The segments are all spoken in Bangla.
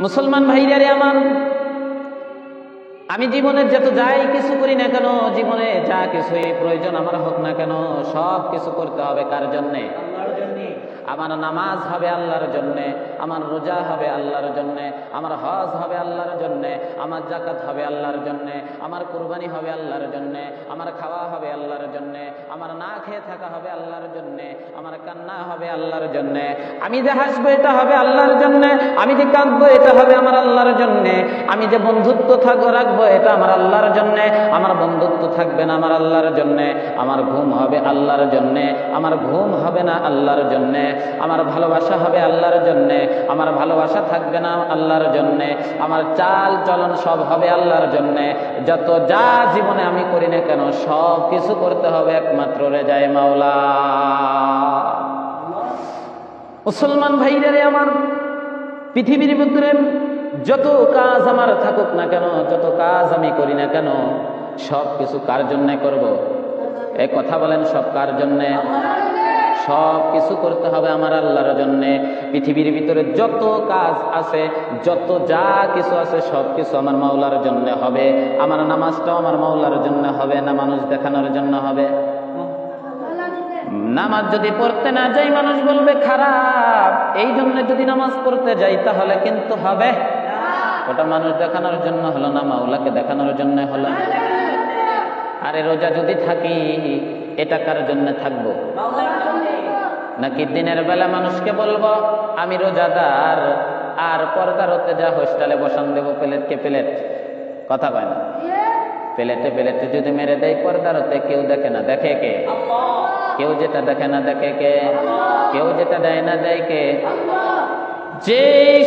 মুসলমান ভাইরারে আমার আমি জীবনে যত যাই কিছু করি না কেন জীবনে যা কিছু প্রয়োজন আমার হোক না কেন সব কিছু করতে হবে কার জন্যে? আমার নামাজ হবে আল্লাহর জন্যে আমার রোজা হবে আল্লাহর জন্যে আমার হজ হবে আল্লাহর জন্যে আমার জাকাত হবে আল্লাহর জন্যে আমার কুরবানি হবে আল্লাহর জন্যে আমার খাওয়া হবে আল্লাহর জন্যে আমার না খেয়ে থাকা হবে আল্লাহর জন্যে আমার কান্না হবে আল্লাহর জন্যে। আমি যে হাসবো এটা হবে আল্লাহর জন্যে আমি যে কাঁদবো? এটা হবে আমার আল্লাহর জন্যে। আমি যে বন্ধুত্ব থাকব রাখব, এটা আমার আল্লাহর জন্যে। আমার বন্ধুত্ব থাকবে না আমার আল্লাহর জন্যে। আমার ঘুম হবে আল্লাহর জন্যে। আমার ঘুম হবে না আল্লাহর জন্যে। আমার ভালোবাসা হবে আল্লাহর জন্যে। আমার ভালোবাসা থাকবে না আল্লাহর জন্যে। আমার চাল চলন সব হবে আল্লাহর জন্যে। যত যা জীবনে আমি করি না কেন, সব কিছু করতে হবে একমাত্র রেজায় মাওলা। মুসলমান ভাইরে আমার পৃথিবীর ভিতরে যত কাজ আমার থাকুক না কেন, যত কাজ আমি করি না কেন, সব কিছু কার জন্যে করব। এ কথা বলেন, সব কার জন্যে? সব কিছু করতে হবে আমার আল্লাহর জন্যে। পৃথিবীর ভিতরে যত কাজ আছে, যত যা কিছু আছে, সব কিছু আমার মাওলার জন্য হবে। আমার নামাজটাও আমার মাওলার জন্য হবে, না মানুষ দেখানোর জন্য হবে? নামাজ যদি পড়তে না যাই, মানুষ বলবে, খারাপ। এই জন্য যদি নামাজ পড়তে যাই, তাহলে কিন্তু হবে। ওটা মানুষ দেখানোর জন্য হলো না, মাওলাকে দেখানোর জন্য হলো আরে রোজা যদি থাকি, এটা কার জন্য থাকব? নাকি দিনের বেলা মানুষকে বলব, আমি রোজাদার, আর পর্দার হতে যা হোস্টেলে বসান দেবো, প্লেটকে প্লেট? কথা কয় না। প্লেটে প্লেটে যদি মেরে দেয় পর্দার হতে কেউ দেখে না, দেখে কে? কেউ যেটা দেখে না দেখে কে? কেউ যেটা দেয় না দেয় কে? যে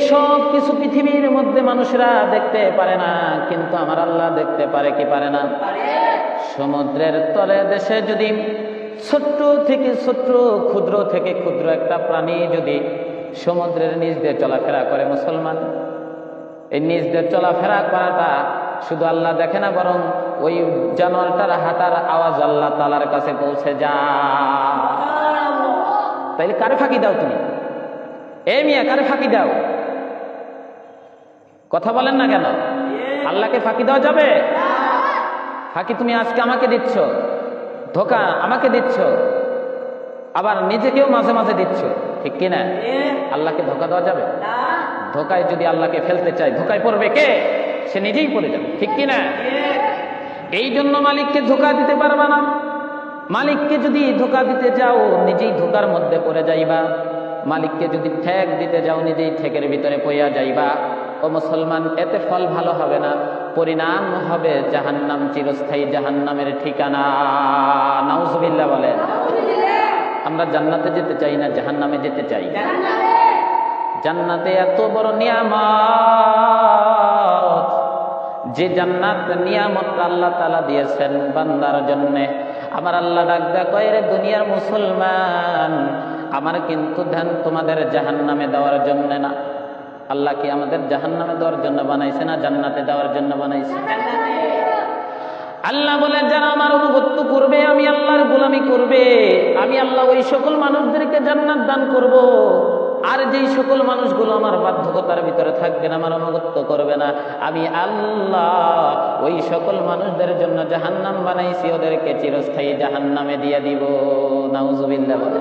সব কিছু পৃথিবীর মধ্যে মানুষরা দেখতে পারে না, কিন্তু আমার আল্লাহ দেখতে পারে কি পারে না? সমুদ্রের তলে দেশে যদি ছোট্ট থেকে ছোট্ট, ক্ষুদ্র থেকে ক্ষুদ্র একটা প্রাণী যদি সমুদ্রের নিচ দিয়ে চলাফেরা করে মুসলমান, এই নিচ দিয়ে চলাফেরা করাটা শুধু আল্লাহ দেখে না, বরং ওই জানোয়ারটার হাঁটার আওয়াজ আল্লাহ তালার কাছে পৌঁছে যা। তাইলে কারে ফাঁকি দাও তুমি? এ মিয়া, কারে ফাঁকি দাও? কথা বলেন না কেন? আল্লাহকে ফাঁকি দেওয়া যাবে? ফাঁকি তুমি আজকে আমাকে দিচ্ছ। ধোকা আমাকে দিচ্ছ। আবার নিজেকেও মাঝে মাঝে দিচ্ছ। ঠিক কিনা? আল্লাহকে ধোকা দেওয়া যাবে? ধোকায় যদি আল্লাহকে ফেলতে চায়, ধোকায় পড়বে কে? সে নিজেই পড়ে যাবে। ঠিক কিনা? এই জন্য মালিককে ধোকা দিতে পারবা না। মালিককে যদি ধোকা দিতে যাও নিজেই ধোকার মধ্যে পড়ে যাইবা। মালিককে যদি ঠেক দিতে যাও নিজেই ঠেকের ভিতরে পইয়া যাইবা। ও মুসলমান এতে ফল ভালো হবে না। পরিণাম হবে জাহান্নাম চিরস্থায়ী জাহান্নামের ঠিকানা। নাউজবিল্লা বলেন। আমরা জান্নাতে যেতে চাই না জাহান্নামে যেতে চাই। জান্নাতে এত বড় নিয়ামত। যে জান্নাত নিয়ামত আল্লাহ তালা দিয়েছেন বান্দার জন্যে। আমার আল্লাহ ডাক দেয়া কয়, রে দুনিয়ার মুসলমান, আমার কিন্তু ধ্যান তোমাদের জাহান নামে দেওয়ার জন্যে না। আল্লাহ কি আমাদের জাহান নামে দেওয়ার জন্য বানাইছে না জান্নাতে দেওয়ার জন্য বানাইছে? আল্লাহ বলে, যারা আমার অনুগত্য করবে, আমি আল্লাহর গোলামি করবে। আমি আল্লাহ ওই সকল মানুষদেরকে জান্নাত দান করব। যেই সকল মানুষগুলো আমার বাধ্যকতার ভিতরে থাকবে না, আমার অনুগত্য করবে না। আমি আল্লাহ ওই সকল মানুষদের জন্য জাহান্নাম বানাইছি, ওদেরকে চিরস্থায়ী জাহান্নামে দিয়ে দিব। নাউজুবিল্লাহ বলে।